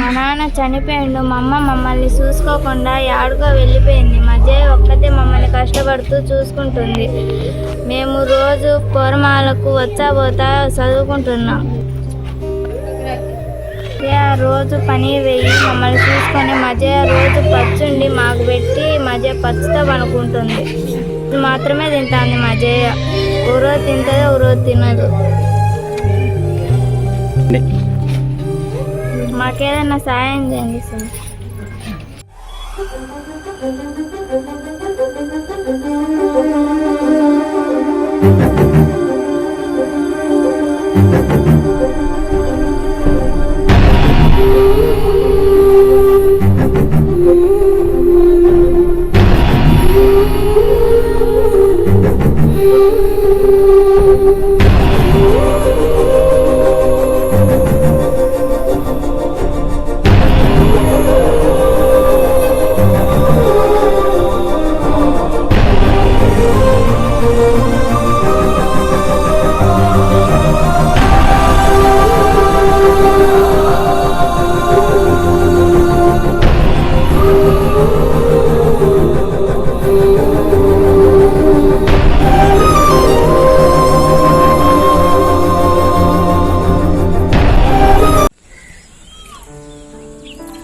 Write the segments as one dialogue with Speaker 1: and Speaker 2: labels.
Speaker 1: మా నాన్న చనిపోయిండు. మా అమ్మ మమ్మల్ని చూసుకోకుండా యాడుగా వెళ్ళిపోయింది. మా జయ ఒక్కతే మమ్మల్ని కష్టపడుతూ చూసుకుంటుంది. మేము రోజు పొరమాలకు వచ్చా పోతా చదువుకుంటున్నాం. జయ రోజు పని వేయి మమ్మల్ని చూసుకొని మధ్య రోజు పచ్చుండి మాకు పెట్టి మధ్య పచ్చుతో పనుకుంటుంది మాత్రమే తింటాంది మధ్య. ఓ రోజు తింటుంది ఓ రోజు తినదు. మాకేదైనా సాయం చేయండి సార్.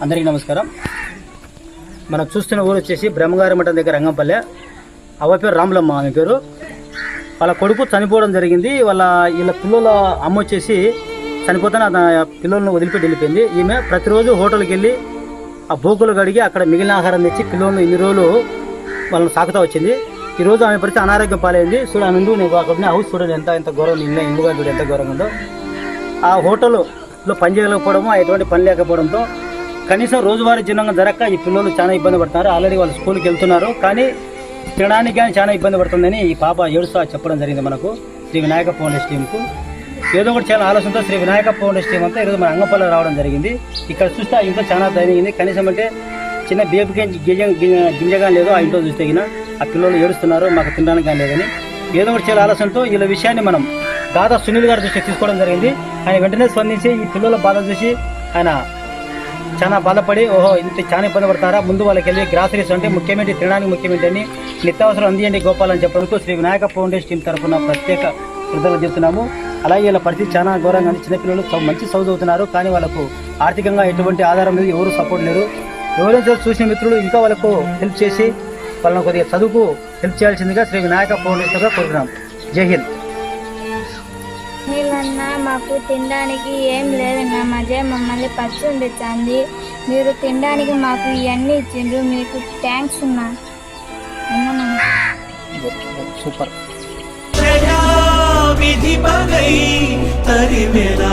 Speaker 2: అందరికీ నమస్కారం. మనం చూస్తున్న ఊరు వచ్చేసి బ్రహ్మగారి మఠం దగ్గర రంగంపల్లె. అవ్వ పేరు రాములమ్మ ఆమె పేరు. వాళ్ళ కొడుకు చనిపోవడం జరిగింది. వాళ్ళ వీళ్ళ పిల్లల అమ్మ వచ్చేసి చనిపోతానే ఆ పిల్లలను వదిలిపెట్టి వెళ్ళిపోయింది. ఈమె ప్రతిరోజు హోటల్కి వెళ్ళి ఆ బోకులు కడిగి అక్కడ మిగిలిన ఆహారం తెచ్చి పిల్లలను ఇన్ని రోజులు వాళ్ళని సాకుతా వచ్చింది. ఈరోజు ఆమె పరిస్థితి అనారోగ్యం పాలైంది. చూడ ఆమె నువ్వు అక్కడ హౌస్ చూడండి ఎంత ఎంత ఘోరం ఇల్లు ఇందుగా చూడు ఎంత ఘోరంగా ఉందో. ఆ హోటల్లో పని చేయలేకపోవడము ఎటువంటి పని లేకపోవడంతో కనీసం రోజువారీ జీవనం జరగక ఈ పిల్లలు చాలా ఇబ్బంది పడుతున్నారు ఆల్రెడీ వాళ్ళు స్కూల్కి వెళ్తున్నారు. కానీ తినడానికి కానీ చాలా ఇబ్బంది పడుతుందని ఈ పాప ఏడుస్తా చెప్పడం జరిగింది మనకు. శ్రీ వినాయక ఫౌండేషన్ టీంకు. ఏదో ఒకటి చాలా ఆలోచనతో శ్రీ వినాయక ఫౌండేషన్ టీం అంతా ఈరోజు మన అంగపల్లి రావడం జరిగింది. ఇక్కడ చూస్తే ఇంట్లో చాలా దయనీయంది. కనీసం అంటే చిన్న బేబీ గింజ గింజ- గింజగా లేదు ఆ ఇంట్లో చూస్తే ఆ పిల్లలు ఏడుస్తున్నారు. మాకు తినడానికి కానీ లేదని. ఏదో ఒకటి చాలా ఆలోచనతో వీళ్ళ విషయాన్ని మనం దాదా సునీల్ గారి దృష్టికి తీసుకోవడం జరిగింది. ఆయన వెంటనే స్పందించి ఈ పిల్లల బాధ చూసి ఆయన చాలా బాధపడి ఓహో ఇంత చాలా ఇబ్బంది పడతారా? ముందు వాళ్ళకి వెళ్ళి గ్రాసరీస్ అంటే ముఖ్యమంత్రి తినడానికి ముఖ్యమంత్రి అని నిత్యావసరం అందియండి గోపాల్ అని చెప్పడంతో శ్రీ వినాయక ఫౌండేషన్ టీం తరఫున ప్రత్యేక కృతజ్ఞతలు చెప్తున్నాము. అలాగే వీళ్ళ పరిస్థితి చాలా ఘోరంగా ఉంది. చిన్నపిల్లలు మంచి చదువుతున్నారు కానీ వాళ్ళకు ఆర్థికంగా ఎటువంటి ఆధారం లేదు ఎవరు సపోర్ట్ లేరు. ఎవరైనా చూసిన మిత్రులు ఇంకా వాళ్ళకు హెల్ప్ చేసి వాళ్ళని కొద్దిగా చదువుకు హెల్ప్ చేయాల్సిందిగా శ్రీ వినాయక ఫౌండేషన్గా కోరుతున్నాం. జై హింద్.
Speaker 1: నీళ్ళన్నా మాకు తినడానికి ఏం లేదన్నా మా జయ మమ్మల్ని పచ్చి ఉండిచ్చింది మీరు తినడానికి మాకు ఇవన్నీ ఇచ్చిండ్రు మీకు థ్యాంక్స్ అన్నా. అన్నా
Speaker 2: సూపర్.
Speaker 3: విధి తరిమెనా?